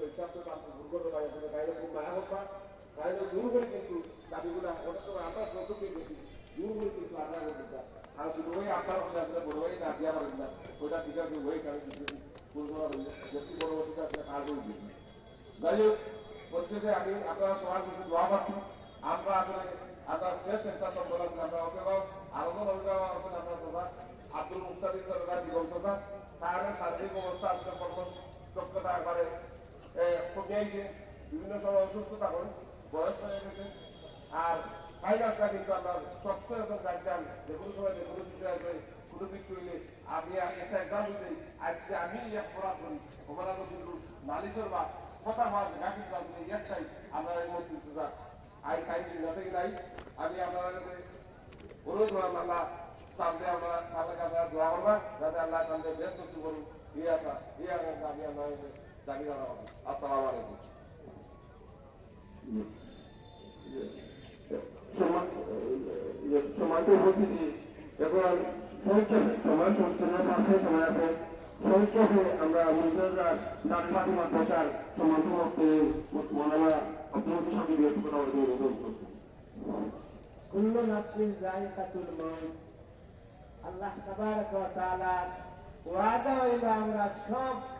ইচ্ছাত্মক আপনার দুর্ঘটনা এখানে বাইরে খুব মায়া হত্যা বাইরে দূর করে কিন্তু দাবিগুলো অনেক সময় আমরা প্রথমে দেখি দূর করে কিন্তু আল্লাহ করতে আর শুধু ওই আপনার কথা আসলে বড় ভাই না দিয়া পারেন না ওইটা ঠিক আছে ওই কারণে কিন্তু পূর্ণ বেশি পরবর্তীতে আসলে কাজ করে দিয়েছি যাই হোক যে আমি আপনারা সবার কিছু দোয়া পাচ্ছি আমরা আসলে আমরা শারীরিক অবস্থা আসলে কর্ম দক্ষতা একবারে কমে বিভিন্ন সময় অসুস্থতা করে বয়স হয়ে গেছে, আর ভাইরাসটা কিন্তু আপনার শক্ত এবং গার্জান যে কোনো সময় যে কোনো বিষয় আসবে কোনো কিছু হইলে আমি একটা এক্সাম্পল দিই আজকে আমি এক অপরাধ করি অপরাধ কিন্তু নালিশের বা কথা হওয়ার না কিন্তু আসলে একটাই আমরা এই মন্ত্রী স্যার আই খাই নাই আমি আপনাদের কাছে অনুরোধ করলাম, আল্লাহ সামনে আমরা কাছে দোয়া করবা, যাতে আল্লাহ তাদের বেশ কিছু করুন ইয়ে আসা ইয়ে আমি হবে আসসালামু আলাইকুম সমাজ উপস্থিতি এবং সংক্ষেপে সময় সম্পূর্ণ আছে আছে সমাজ হইল আমরা সব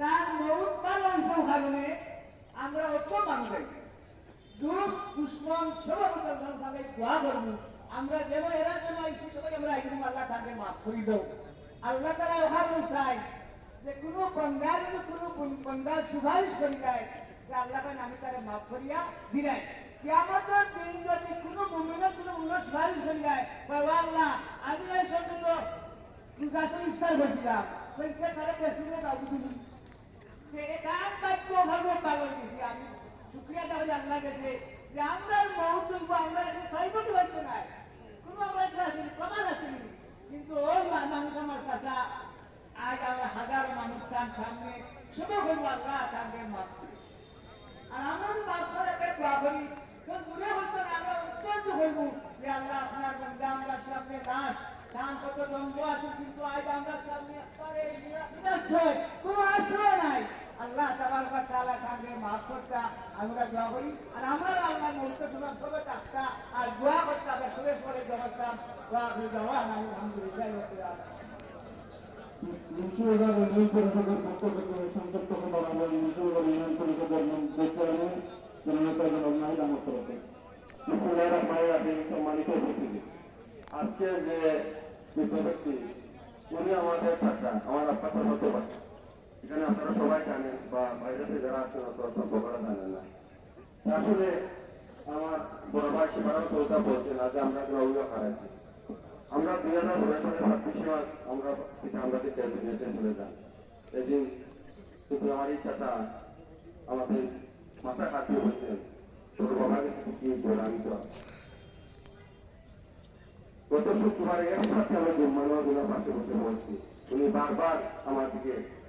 তার মৌত পালন কারণে আমরা অত মানুষ দুঃখ, দুশ্মন সবার তাদের দোয়া করব। আমরা যেন এরা যেন সবাই আমরা একদম আল্লাহ তাকে মাফ করি দেব আল্লাহ তারা ওখানে চাই যে কোনো বন্ধার কোনো বন্ধার সুপারিশ করি যায় যে আল্লাহ পান আমি তারা মাফ করিয়া দিলাই কেমন দিন যদি কোনো মুমিনে কোনো মুমিনে সুপারিশ করি যায় বাবা আল্লাহ, আমি এই সঙ্গে দুর্গাকে ইফতার করছিলাম। সেইটা তারা বেশি যে ভাবে পালন দিছি আমি। শুক্রিয়া তাহলে আমরা আমরা কাছা আজ আমরা সামনে আমরা না আমরা উত্তর্য হইব যে আল্লাহ আপনার বন্ধা, আমরা সামনে লাশ, দান কত লম্ব আছে, কিন্তু আজ আমরা সামনে কোনো আশ্রয় নাই। আল্লাহ তাবার বা তালা তাকে মাফ করতে আমরা দোয়া করি। আর আমরা আল্লাহ মুহূর্ত সময় সবে থাকতা আর দোয়া করতে আমরা সুরেশ করে জবাবতাম দোয়া করে দেওয়া আলহামদুলিল্লাহ উনি আমাদের আমার আপনার হতে পারে এখানে আপনারা সবাই জানেন বা বাইরে যারা আছেন অত সম্পর্করা জানেন না। আসলে আমার বড় ভাই সেবারাও চৌধা বলছেন, আজ আমরা কোনো হারাইছি আমরা দুই হাজার ছয় সালের ছাব্বিশে মাস আমরা আমরাকে চেয়ারম্যানে চলে যান। এদিন শুধু আমার ইচ্ছাটা আমাদের মাথা কাটিয়ে বলছেন, তোর বাবাকে কি বলে গত শুক্রবারে এর সাথে আমরা জুম্মানুর পাশে বসে বলছি উনি বারবার আমার দিকে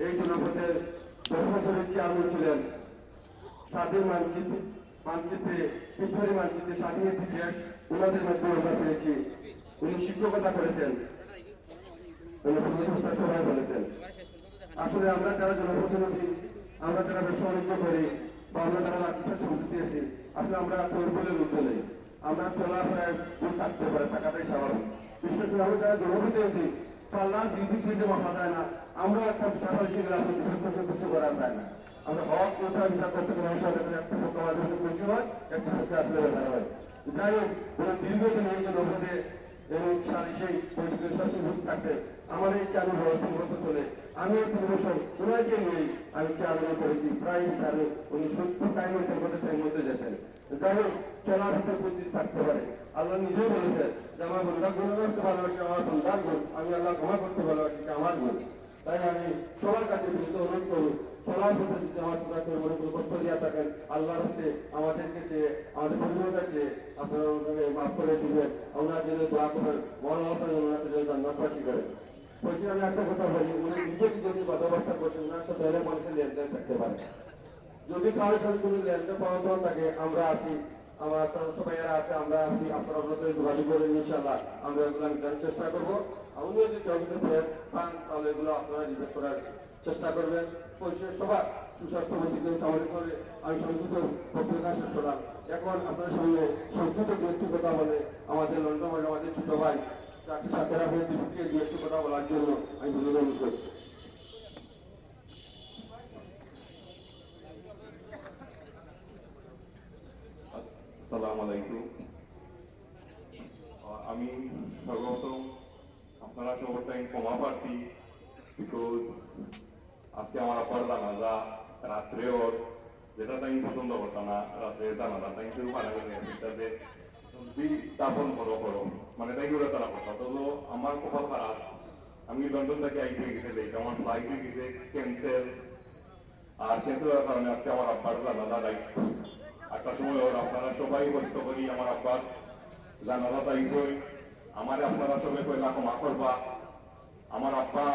এই দশ বছরের চেয়ারম্যান ছিলেন স্বাধীন মানচিত্র, মানচিত্রে পৃথিবীর মানচিত্রে স্বাধীন ইতিহাস ওনাদের মধ্যে আমরা পেয়েছি। উনি শিক্ষকতা করেছেন। সভায় বলেছেন আসলে আমরা যারা জনপ্রতিনিধি, আমরা যারা ব্যবসা বাণিজ্য করি বা আমরা যারা রাজনীতির সম্পত্তি আছি, আসলে আমরা তোর বলে রুদ্ধ নেই। আমরা চলাফেরায় ভুল থাকতে পারে, থাকাটাই স্বাভাবিক। বিশেষ করে আমরা যারা জনপ্রতিনিধি, পাল্লা দিদি দিতে মাথা যায় না আমরা একটা সরকার হিসেবে বিশেষ কিছু করা যায় না। আমরা হক কোথায় বিচার করতে সাথে একটা বেশি হয় একটা আসলে হয় যাই হোক দীর্ঘদিন এই যে নগদে এবং শাসন থাকতে আমার এই চালু হওয়ার চলে আমি এই বছর ওনাকে নিয়েই আমি চালনা করেছি, প্রায় চালু উনি মধ্যে যেতেন যাই হোক, চলার থাকতে পারে। আল্লাহ নিজেও বলেছেন যে, আমার বন্ধা গুণ করতে ভালোবাসি, আমার সন্তান গুণ আমি আল্লাহ ক্ষমা করতে ভালোবাসি আমার গুণ তাই আমি সবার কাছে বিনীত অনুরোধ করব, সবার প্রতি মনে করে কষ্ট থাকেন আল্লাহর হচ্ছে আমাদেরকে চেয়ে আমাদের পরিবারের কাছে আপনারা মাফ করে দিবেন। ওনার জন্য দোয়া করবেন মহান আপনার ওনার জন্য জান্নাতবাসী করেন বলছি, আমি একটা কথা বলি, উনি নিজে যদি কথাবার্তা করছেন ওনার সাথে হলে মানুষের লেনদেন থাকতে পারে। যদি কারোর সাথে কোনো লেনদেন পাওয়া থাকে, আমরা আছি, আমার সবাইরা আছে, আমরা আছি, আপনারা সাথে যোগাযোগ করে ইনশাল্লাহ আমরা এগুলো চেষ্টা করব। আর যদি অভিযোগ পান তাহলে এগুলো আপনারা রিপোর্ট করার চেষ্টা করবেন। পরিচয় সবার সুস্বাস্থ্য মন্ত্রীকে কামড়ে করে আমি সংযুক্ত বক্তৃতা শেষ করলাম। এখন আপনার সঙ্গে সংযুক্ত দু কথা বলে আমাদের লন্ডন আমাদের ছোট ভাই চাকরি সাথে রাখবেন দু একটি কথা বলার জন্য আমি ধন্যবাদ করছি আসসালামু আলাইকুম আহ, আমি সর্বপ্রথম সবার টাইম ক্ষমা প্রার্থী বিকজ আজকে আমার আপার জানাজা রাত্রে ওর যেটা টাইম পছন্দ করতাম না রাত্রে জানাজা টাইম শুরু পানা করে সেটাতে তুমি দাপন করো করো মানে তাই করে তারা কথা তো আমার কপাল খারাপ আমি লন্ডন থেকে আইতে গেছে দেখি আমার ফ্লাইটে গেছে ক্যান্সেল আর ক্যান্সেল হওয়ার কারণে আজকে আমার আব্বার জানাজা দায়িত্ব একটা সময় ওর আপনারা সবাই কষ্ট করি আমার আব্বার জানাজা দায়িত্ব আমার আপনারা সবাই কইলা ক্ষমা করবা আমার আব্বা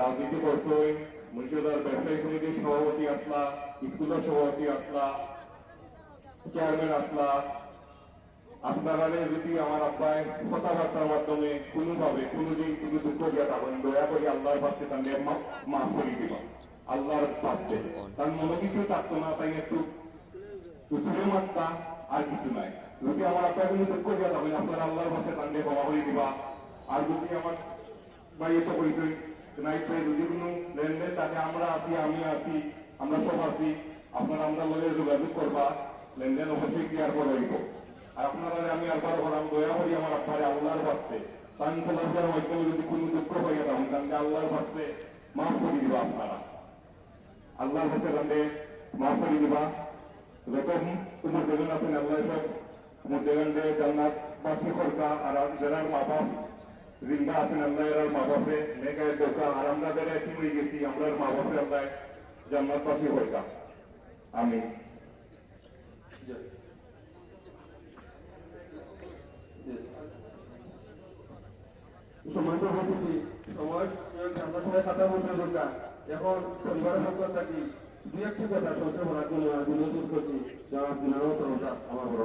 রাজনীতি করছই মুর্শিদার ব্যবসায়ী সমিতির সভাপতি আসলা স্কুলের সভাপতি আসলা চেয়ারম্যান আসলা আপনারা যদি আমার আব্বাই কথাবার্তার মাধ্যমে কোনোভাবে কোনোদিন কোনো দুঃখ দিয়া থাকেন, দয়া করে আল্লাহর পাশে তাদের মাফ করে দিবা। আল্লাহর পাশে। তার মনে কিছু থাকতো না, তাই একটু উঠে মাত্রা আর কিছু নাই। যদি আমার আপনার কোনো দুঃখ থাকেন আপনারা আল্লাহর পাশে তাদের ক্ষমা করে দিবা। আর যদি আমার ভাই তো কইছে নাই তো যদি কোনো লেনদেন থাকে আমরা আছি, আমি আছি, আমরা সব আছি। আপনারা আমরা যোগাযোগ করবা, লেনদেন অবশ্যই আর আপনারা আমি একবার বললাম দয়া করি আমার আপনারে আল্লাহর খোলাসার মাধ্যমে যদি কোনো দুঃখ পাইয়া থাকুন তাহলে আল্লাহর বাস্তে মাফ করে দিবা আপনারা। আল্লাহর কাছে তাহলে মাফ করে দিবা। যত তোমার আছেন আল্লাহ যে জান্নাত বাসি সরকার আর যারা মা বাপ জিন্দা আছেন আল্লাহ এর মা বাপে নেগায় দোকা আর আমরা যারা একই হয়ে গেছি আমরা মা বাপে আল্লাহ জান্নাত বাসি সরকার আমি সম্মানিত উপস্থিতি সময় আমরা সবাই কথা বলতে দরকার এখন পরিবারের পক্ষ থাকি দু একটি কথা সহ্য করার জন্য আমি বিনোদন করছি যারা বিনোদন আমার বড়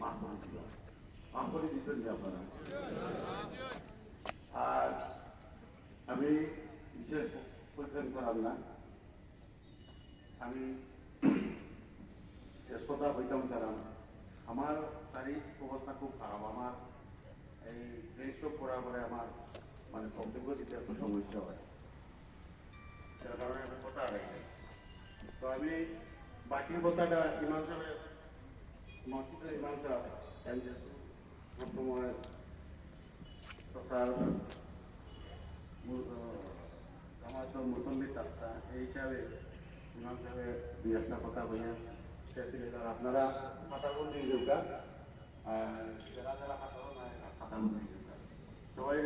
মাফ করে দিল মাফ করে আপনারা আর আমি আমি শেষ কথা হইতাম খুব খারাপ আমার এই পরে আমার মানে বক্তব্য দিতে একটু সমস্যা হয় যার আমি কথা রাখি তো আমি বাকি কথাটা ইমাম সাহেব আমার তো এই হিসাবে ইমাম সাহেবের দুই একটা আপনারা খাতা বন্দি যোগা আর যারা যারা খাতা নাই খাতা বন্দি যোগা সবাই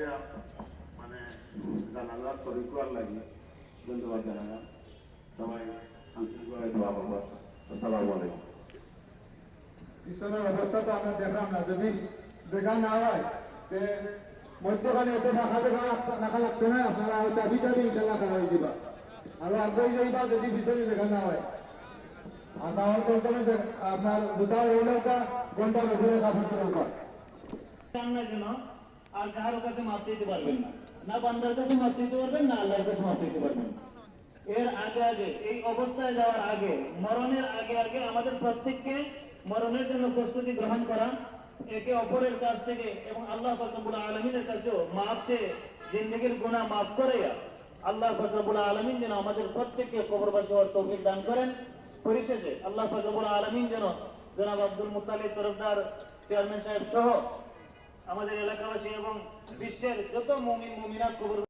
মানে জানালার লাগি সবাই আন্তরিকভাবে দোয়া করব। আসসালামু আলাইকুম। পিছনের অবস্থা তো আমরা দেখলাম না। যদি দেখা না হয় মধ্যখানে এত ফাঁকা দেখা রাখা লাগতো না। আপনারা আর চাবি চাবি ইনশাল্লাহ খারাপ হয়ে যাবা। আর আগ্রহী যাইবা যদি পিছনে দেখা না হয়। আর তাহলে প্রথমে যে আপনার দুটা রইলটা ঘণ্টার উপরে কাপড় রান্নার জন্য আর কারোর কাছে মাপ দিতে পারবেন না। না বান্দার কাছে মাপ দিতে পারবেন, না আল্লাহর কাছে মাপ দিতে পারবেন। না। এর আগে আগে, এই অবস্থায় যাওয়ার আগে, মরণের আগে আগে আমাদের প্রত্যেককে মরণের জন্য প্রস্তুতি গ্রহণ করা, একে অপরের কাছ থেকে এবং আল্লাহ ফকরবুল আলমিনের কাছেও মাপ চেয়ে জিন্দগির গুণা মাফ করে আল্লাহ ফকরবুল আলমিন যেন আমাদের প্রত্যেককে কবরবাসী হওয়ার তৌফিক দান করেন। পরিশেষে আল্লাহ ফকরবুল আলমিন যেন জনাব আব্দুল মুতালিব তরফদার চেয়ারম্যান সাহেব সহ আমাদের এলাকাবাসী এবং বিশ্বের যত মমিন, মমিনাত কবর